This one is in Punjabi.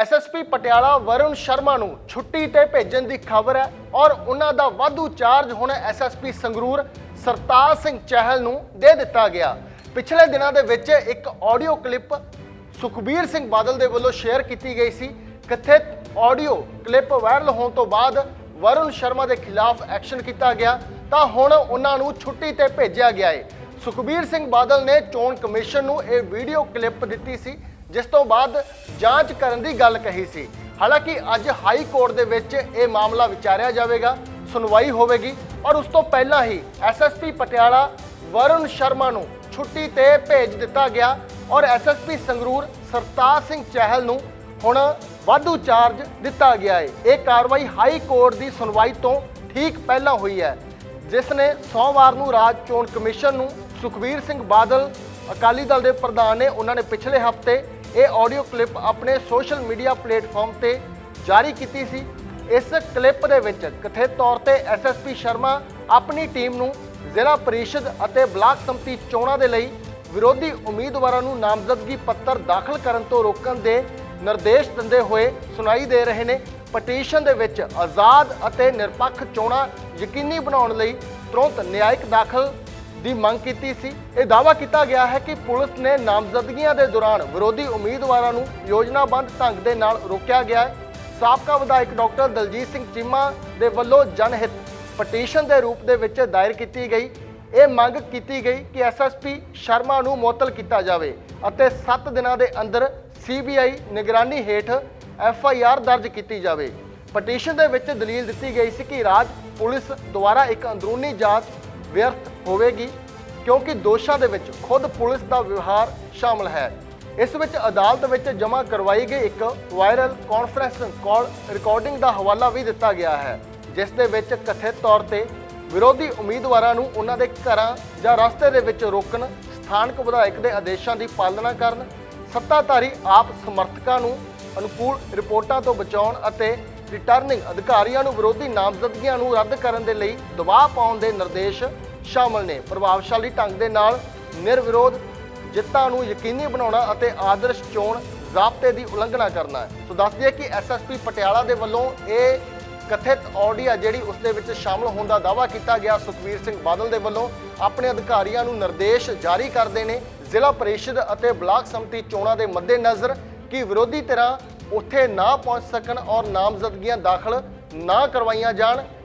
ਐਸਐਸਪੀ ਪਟਿਆਲਾ ਵਰੁਣ ਸ਼ਰਮਾ ਨੂੰ ਛੁੱਟੀ ਤੇ ਭੇਜਣ ਦੀ ਖਬਰ ਹੈ ਔਰ ਉਹਨਾਂ ਦਾ ਵਾਧੂ ਚਾਰਜ ਹੁਣ ਐਸਐਸਪੀ ਸੰਗਰੂਰ ਸਰਤਾਜ ਸਿੰਘ ਚਹਿਲ ਨੂੰ ਦੇ ਦਿੱਤਾ ਗਿਆ। ਪਿਛਲੇ ਦਿਨਾਂ ਦੇ ਵਿੱਚ ਇੱਕ ਆਡੀਓ ਕਲਿੱਪ ਸੁਖਬੀਰ ਸਿੰਘ ਬਾਦਲ ਦੇ ਵੱਲੋਂ ਸ਼ੇਅਰ ਕੀਤੀ ਗਈ ਸੀ। ਕਥਿਤ ਆਡੀਓ ਕਲਿੱਪ ਵਾਇਰਲ ਹੋਣ ਤੋਂ ਬਾਅਦ ਵਰੁਣ ਸ਼ਰਮਾ ਦੇ ਖਿਲਾਫ ਐਕਸ਼ਨ ਕੀਤਾ ਗਿਆ ਤਾਂ ਹੁਣ ਉਹਨਾਂ ਨੂੰ ਛੁੱਟੀ ਤੇ ਭੇਜਿਆ ਗਿਆ ਹੈ ਸੁਖਬੀਰ ਸਿੰਘ ਬਾਦਲ ਨੇ ਚੋਣ ਕਮਿਸ਼ਨ ਨੂੰ ਇਹ ਵੀਡੀਓ ਕਲਿੱਪ ਦਿੱਤੀ ਸੀ ਜਿਸ ਤੋਂ ਬਾਅਦ ਜਾਂਚ ਕਰਨ ਦੀ ਗੱਲ ਕਹੀ ਸੀ। ਹਾਲਾਂਕਿ ਅੱਜ ਹਾਈ ਕੋਰਟ ਦੇ ਵਿੱਚ ਇਹ ਮਾਮਲਾ ਵਿਚਾਰਿਆ ਜਾਵੇਗਾ, ਸੁਣਵਾਈ ਹੋਵੇਗੀ ਔਰ ਉਸ ਤੋਂ ਪਹਿਲਾਂ ਹੀ ਐਸਐਸਪੀ ਪਟਿਆਲਾ ਵਰੁਣ ਸ਼ਰਮਾ ਨੂੰ ਛੁੱਟੀ ਤੇ ਭੇਜ ਦਿੱਤਾ ਗਿਆ ਔਰ ਐਸਐਸਪੀ ਸੰਗਰੂਰ ਸਰਤਾਜ ਸਿੰਘ ਚਹਿਲ ਨੂੰ ਹੁਣ ਵਾਧੂ ਚਾਰਜ ਦਿੱਤਾ ਗਿਆ ਹੈ ਇਹ ਕਾਰਵਾਈ ਹਾਈ ਕੋਰਟ ਦੀ ਸੁਣਵਾਈ ਤੋਂ ਠੀਕ ਪਹਿਲਾਂ ਹੋਈ ਹੈ, ਜਿਸ ਨੇ ਸੋਮਵਾਰ ਨੂੰ ਰਾਜ ਚੋਣ ਕਮਿਸ਼ਨ ਨੂੰ ਸੁਖਬੀਰ ਸਿੰਘ ਬਾਦਲ, ਅਕਾਲੀ ਦਲ ਦੇ ਪ੍ਰਧਾਨ ਨੇ ਉਹਨਾਂ ਨੇ ਪਿਛਲੇ ਹਫ਼ਤੇ ਇਹ ਆਡੀਓ ਕਲਿੱਪ ਆਪਣੇ ਸੋਸ਼ਲ ਮੀਡੀਆ ਪਲੇਟਫਾਰਮ ਤੇ ਜਾਰੀ ਕੀਤੀ ਸੀ। ਇਸ ਕਲਿੱਪ ਦੇ ਵਿੱਚ ਕਥਿਤ ਤੌਰ ਤੇ ਐਸਐਸਪੀ ਸ਼ਰਮਾ ਆਪਣੀ ਟੀਮ ਨੂੰ ਜ਼ਿਲ੍ਹਾ ਪਰਿਸ਼ਦ ਅਤੇ ਬਲਾਕ ਸੰਮਤੀ ਚੋਣਾਂ ਦੇ ਲਈ ਵਿਰੋਧੀ ਉਮੀਦਵਾਰਾਂ ਨੂੰ ਨਾਮਜ਼ਦਗੀ ਪੱਤਰ ਦਾਖਲ ਕਰਨ ਤੋਂ ਰੋਕਣ ਦੇ ਨਿਰਦੇਸ਼ ਦਿੰਦੇ ਹੋਏ ਸੁਣਾਈ ਦੇ ਰਹੇ ਨੇ। ਪਟੀਸ਼ਨ ਦੇ ਵਿੱਚ ਆਜ਼ਾਦ ਅਤੇ ਨਿਰਪੱਖ ਚੋਣਾਂ ਯਕੀਨੀ ਬਣਾਉਣ ਲਈ ਤੁਰੰਤ ਨਿਆਇਕ ਦਾਖਲ ਦੀ ਮੰਗ ਕੀਤੀ ਸੀ। ਇਹ ਦਾਅਵਾ ਕੀਤਾ ਗਿਆ ਹੈ ਕਿ ਪੁਲਿਸ ਨੇ ਨਾਮਜ਼ਦਗੀਆਂ ਦੇ ਦੌਰਾਨ ਵਿਰੋਧੀ ਉਮੀਦਵਾਰਾਂ ਨੂੰ ਯੋਜਨਾਬੰਦ ਢੰਗ ਦੇ ਨਾਲ ਰੋਕਿਆ ਗਿਆ ਹੈ। ਸਾਬਕਾ ਵਿਧਾਇਕ ਡਾਕਟਰ ਦਲਜੀਤ ਸਿੰਘ ਚੀਮਾ ਦੇ ਵੱਲੋਂ ਜਨਹਿਤ ਪਟੀਸ਼ਨ ਦੇ ਰੂਪ ਦੇ ਵਿੱਚ ਦਾਇਰ ਕੀਤੀ ਗਈ। ਇਹ ਮੰਗ ਕੀਤੀ ਗਈ ਕਿ ਐਸਐਸਪੀ ਸ਼ਰਮਾ ਨੂੰ ਮੁਅੱਤਲ ਕੀਤਾ ਜਾਵੇ ਅਤੇ 7 ਦਿਨਾਂ ਦੇ ਅੰਦਰ ਸੀਬੀਆਈ ਨਿਗਰਾਨੀ ਹੇਠ ਐਫਆਈਆਰ ਦਰਜ ਕੀਤੀ ਜਾਵੇ। ਪਟੀਸ਼ਨ ਦੇ ਵਿੱਚ ਦਲੀਲ ਦਿੱਤੀ ਗਈ ਸੀ ਕਿ ਰਾਜ ਪੁਲਿਸ ਦੁਆਰਾ ਇੱਕ ਅੰਦਰੂਨੀ ਜਾਂਚ ਵਿਅਰਥ ਹੋਵੇਗੀ, ਕਿਉਂਕਿ ਦੋਸ਼ਾਂ ਦੇ ਵਿੱਚ ਖੁਦ ਪੁਲਿਸ ਦਾ ਵਿਵਹਾਰ ਸ਼ਾਮਲ ਹੈ। ਇਸ ਵਿੱਚ ਅਦਾਲਤ ਵਿੱਚ ਜਮ੍ਹਾਂ ਕਰਵਾਈ ਗਈ ਇੱਕ ਵਾਇਰਲ ਕਾਨਫਰੰਸ ਕਾਲ ਰਿਕਾਰਡਿੰਗ ਦਾ ਹਵਾਲਾ ਵੀ ਦਿੱਤਾ ਗਿਆ ਹੈ, ਜਿਸ ਦੇ ਵਿੱਚ ਕਥਿਤ ਤੌਰ ਤੇ ਵਿਰੋਧੀ ਉਮੀਦਵਾਰਾਂ ਨੂੰ ਉਹਨਾਂ ਦੇ ਘਰਾਂ ਜਾਂ ਰਸਤੇ ਦੇ ਵਿੱਚ ਰੋਕਣ, ਸਥਾਨਕ ਵਿਧਾਇਕ ਦੇ ਆਦੇਸ਼ਾਂ ਦੀ ਪਾਲਣਾ ਕਰਨ, ਸੱਤਾਧਾਰੀ ਆਪ ਸਮਰਥਕਾਂ ਨੂੰ ਅਨੁਕੂਲ ਰਿਪੋਰਟਾਂ ਤੋਂ ਬਚਾਉਣ ਅਤੇ ਰਿਟਰਨਿੰਗ ਅਧਿਕਾਰੀਆਂ ਨੂੰ ਵਿਰੋਧੀ ਨਾਮਜ਼ਦਗੀਆਂ ਨੂੰ ਰੱਦ ਕਰਨ ਦੇ ਲਈ ਦਬਾਅ ਪਾਉਣ ਦੇ ਨਿਰਦੇਸ਼ ਸ਼ਾਮਲ ਨੇ। ਪ੍ਰਭਾਵਸ਼ਾਲੀ ਢੰਗ ਦੇ ਨਾਲ ਨਿਰਵਿਰੋਧ ਜਿੱਤਾਂ ਨੂੰ ਯਕੀਨੀ ਬਣਾਉਣਾ ਅਤੇ ਆਦਰਸ਼ ਚੋਣ ਜ਼ਾਬਤੇ ਦੀ ਉਲੰਘਣਾ ਕਰਨਾ ਹੈ। ਸੋ ਦੱਸ ਦਈਏ ਕਿ ਐਸਐਸਪੀ ਪਟਿਆਲਾ ਦੇ ਵੱਲੋਂ ਇਹ ਕਥਿਤ ਆਡੀਓ ਜਿਹੜੀ ਉਸ ਦੇ ਵਿੱਚ ਸ਼ਾਮਲ ਹੋਣ ਦਾ ਦਾਅਵਾ ਕੀਤਾ ਗਿਆ, ਸੁਖਵੀਰ ਸਿੰਘ ਬਾਦਲ ਦੇ ਵੱਲੋਂ, ਆਪਣੇ ਅਧਿਕਾਰੀਆਂ ਨੂੰ ਨਿਰਦੇਸ਼ ਜਾਰੀ ਕਰਦੇ ਨੇ। ਜ਼ਿਲ੍ਹਾ ਪਰਿਸ਼ਦ ਅਤੇ ਬਲਾਕ ਸੰਮਤੀ ਚੋਣਾਂ ਦੇ ਮੱਦੇਨਜ਼ਰ ਕਿ ਵਿਰੋਧੀ ਧਿਰਾਂ ਉੱਥੇ ਨਾ ਪਹੁੰਚ ਸਕਣ ਔਰ ਨਾਮਜ਼ਦਗੀਆਂ ਦਾਖਲ ਨਾ ਕਰਵਾਈਆਂ ਜਾਣ।